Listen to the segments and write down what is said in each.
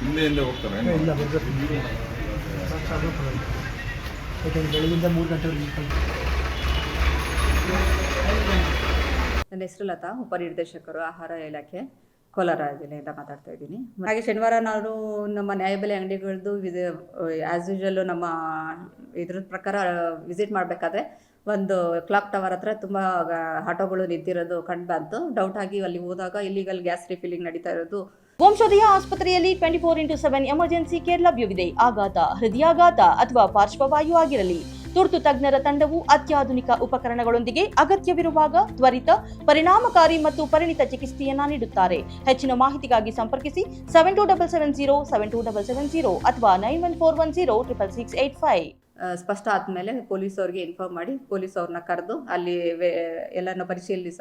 ಹಿಂದೆ ಹಿಂದೆ ಹೋಗ್ತಾರೆ ಇಲ್ಲ ಬರಬೇಕು ಯಾಕಂದ್ರೆ ಬೆಳಗಿಂದ ಮೂರು ಗಂಟೆವರೆಗೆ ನನ್ನ ಹೆಸರು ಲತಾ ಉಪನಿರ್ದೇಶಕರು ಆಹಾರ ಇಲಾಖೆ. ಕೋಲಾರ ಜಿಲ್ಲೆಯಿಂದ ಮಾತಾಡ್ತಾ ಇದ್ದೀನಿ. ಹಾಗೆ ಶನಿವಾರ ನಾನು ನಮ್ಮ ನ್ಯಾಯಬೆಲೆ ಅಂಗಡಿಗಳದ್ದು ಆ್ಯಸ್ ಯೂಶಲ್ ನಮ್ಮ ಇದ್ರ ಪ್ರಕಾರ ವಿಸಿಟ್ ಮಾಡಬೇಕಾದ್ರೆ ಒಂದು ಕ್ಲಾಕ್ ಟವರ್ ಹತ್ರ ತುಂಬ ಆಟೋಗಳು ನಿಂತಿರೋದು ಕಂಡು ಬಂತು. ಡೌಟ್ ಆಗಿ ಅಲ್ಲಿ ಹೋದಾಗ ಇಲ್ಲಿಗಲ್ ಗ್ಯಾಸ್ ರಿಫಿಲ್ಲಿಂಗ್ ನಡೀತಾ ಇರೋದು. ವಂಶೋದಯ ಆಸ್ಪತ್ರೆಯಲ್ಲಿ twenty four into seven emergency care ಲಭ್ಯವಿದೆ. ಆಘಾತ, ಹೃದಯಾಘಾತ ಅಥವಾ ಪಾರ್ಶ್ವವಾಯು ಆಗಿರಲಿ. ತುರ್ತು ತಜ್ಞರ ತಂಡವು ಅತ್ಯಾಧುನಿಕ ಉಪಕರಣಗಳೊಂದಿಗೆ ಅಗತ್ಯವಿರುವಾಗ ತ್ವರಿತ, ಪರಿಣಾಮಕಾರಿ ಮತ್ತು ಪರಿಣಿತ ಚಿಕಿತ್ಸೆಯನ್ನ ನೀಡುತ್ತಾರೆ. ಹೆಚ್ಚಿನ ಮಾಹಿತಿಗಾಗಿ ಸಂಪರ್ಕಿಸಿ seven two double seven zero seven two double seven zero ಅಥವಾ nine one four one zero triple six eight five ಸ್ಪಷ್ಟ ಆದಮೇಲೆ ಪೊಲೀಸ್ ಅವ್ರಿಗೆ ಇನ್ಫಾರ್ಮ್ ಮಾಡಿ ಪೊಲೀಸ್ ಅವ್ರನ್ನ ಕರೆದು ಅಲ್ಲಿ ಎಲ್ಲರನ್ನ ಪರಿಶೀಲಿಸ,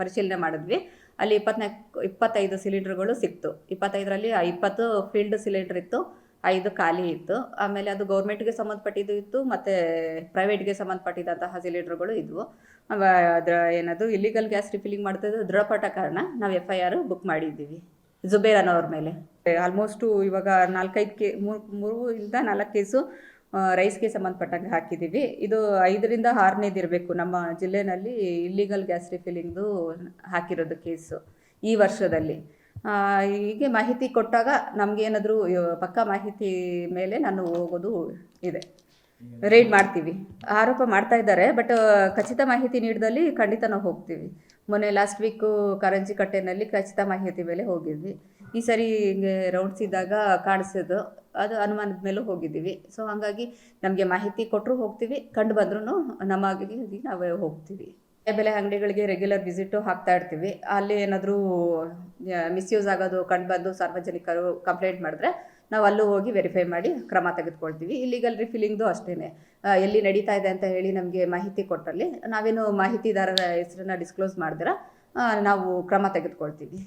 ಪರಿಶೀಲನೆ ಮಾಡಿದ್ವಿ. ಅಲ್ಲಿ ಇಪ್ಪತ್ನಾಲ್ಕು, ಇಪ್ಪತ್ತೈದು ಸಿಲಿಂಡರ್ಗಳು ಸಿಕ್ತು. ಇಪ್ಪತ್ತೈದರಲ್ಲಿ ಇಪ್ಪತ್ತು ಫೀಲ್ಡ್ ಸಿಲಿಂಡರ್ ಇತ್ತು. ಐದು ಖಾಲಿ ಇತ್ತು. ಆಮೇಲೆ ಅದು ಗೌರ್ಮೆಂಟ್ಗೆ ಸಂಬಂಧಪಟ್ಟಿದ್ದು ಇತ್ತು, ಮತ್ತು ಪ್ರೈವೇಟ್ಗೆ ಸಂಬಂಧಪಟ್ಟಿದ್ದಂತಹ ಸಿಲಿಂಡರ್ಗಳು ಇದ್ವು. ಅದ್ರ ಏನದು ಇಲ್ಲಿಗಲ್ ಗ್ಯಾಸ್ ರಿಫಿಲಿಂಗ್ ಮಾಡ್ತಿದ್ದು ದೃಢಪಟ್ಟ ಕಾರಣ ನಾವು ಎಫ್ ಐ ಆರ್ ಬುಕ್ ಮಾಡಿದ್ದೀವಿ. ಜುಬೇರ್ ಅನ್ನೋರ ಮೇಲೆ. ಆಲ್ಮೋಸ್ಟು ಇವಾಗ ನಾಲ್ಕೈದು ಕೆ ಮೂರು ಮೂರು ಇಂದ ನಾಲ್ಕು ಕೇಸು ರೈಸ್ಗೆ ಸಂಬಂಧಪಟ್ಟಂಗೆ ಹಾಕಿದ್ದೀವಿ. ಇದು ಐದರಿಂದ ಆರನೇದು ಇರಬೇಕು ನಮ್ಮ ಜಿಲ್ಲೆನಲ್ಲಿ ಇಲ್ಲಿಗಲ್ ಗ್ಯಾಸ್ ರಿಫಿಲಿಂಗ್ದು ಹಾಕಿರೋದು ಕೇಸು ಈ ವರ್ಷದಲ್ಲಿ. ಹೀಗೆ ಮಾಹಿತಿ ಕೊಟ್ಟಾಗ ನಮಗೇನಾದರೂ ಪಕ್ಕಾ ಮಾಹಿತಿ ಮೇಲೆ ನಾನು ಹೋಗೋದು ಇದೆ. ರೈಡ್ ಮಾಡ್ತೀವಿ. ಆರೋಪ ಮಾಡ್ತಾ ಇದ್ದಾರೆ ಬಟ್ ಖಚಿತ ಮಾಹಿತಿ ನೀಡಿದಲ್ಲಿ ಖಂಡಿತ ನಾವು ಹೋಗ್ತೀವಿ. ಮೊನ್ನೆ ಲಾಸ್ಟ್ ವೀಕು ಕಾರಂಜಿ ಕಟ್ಟೆನಲ್ಲಿ ಖಚಿತ ಮಾಹಿತಿ ಮೇಲೆ ಹೋಗಿದ್ವಿ. ಈ ಸರಿ ಹಿಂಗೆ ರೌಂಡ್ಸ್ ಇದ್ದಾಗ ಕಾಣಿಸೋದು, ಅದು ಅನುಮಾನದ ಮೇಲೂ ಹೋಗಿದ್ದೀವಿ. ಸೊ ಹಾಗಾಗಿ ನಮಗೆ ಮಾಹಿತಿ ಕೊಟ್ಟರು ಹೋಗ್ತೀವಿ, ಕಂಡು ಬಂದ್ರೂ ನಮಗೆ ನಾವೇ ಹೋಗ್ತೀವಿ. ಬೆಲೆ ಅಂಗಡಿಗಳಿಗೆ ರೆಗ್ಯುಲರ್ ವಿಸಿಟು ಹಾಕ್ತಾ ಇರ್ತೀವಿ. ಅಲ್ಲಿ ಏನಾದರೂ ಮಿಸ್ಯೂಸ್ ಆಗೋದು ಕಂಡುಬಂದು ಸಾರ್ವಜನಿಕರು ಕಂಪ್ಲೇಂಟ್ ಮಾಡಿದ್ರೆ ನಾವು ಅಲ್ಲೂ ಹೋಗಿ ವೆರಿಫೈ ಮಾಡಿ ಕ್ರಮ ತೆಗೆದುಕೊಳ್ತೀವಿ. ಇಲ್ಲಿಗಲ್ ರಿಫಿಲಿಂಗ್ದು ಅಷ್ಟೇ ಎಲ್ಲಿ ನಡೀತಾ ಇದೆ ಅಂತ ಹೇಳಿ ನಮಗೆ ಮಾಹಿತಿ ಕೊಟ್ಟಲ್ಲಿ ನಾವೇನು ಮಾಹಿತಿದಾರರ ಹೆಸರನ್ನ ಡಿಸ್ಕ್ಲೋಸ್ ಮಾಡಿದ್ರೆ ನಾವು ಕ್ರಮ ತೆಗೆದುಕೊಳ್ತೀವಿ.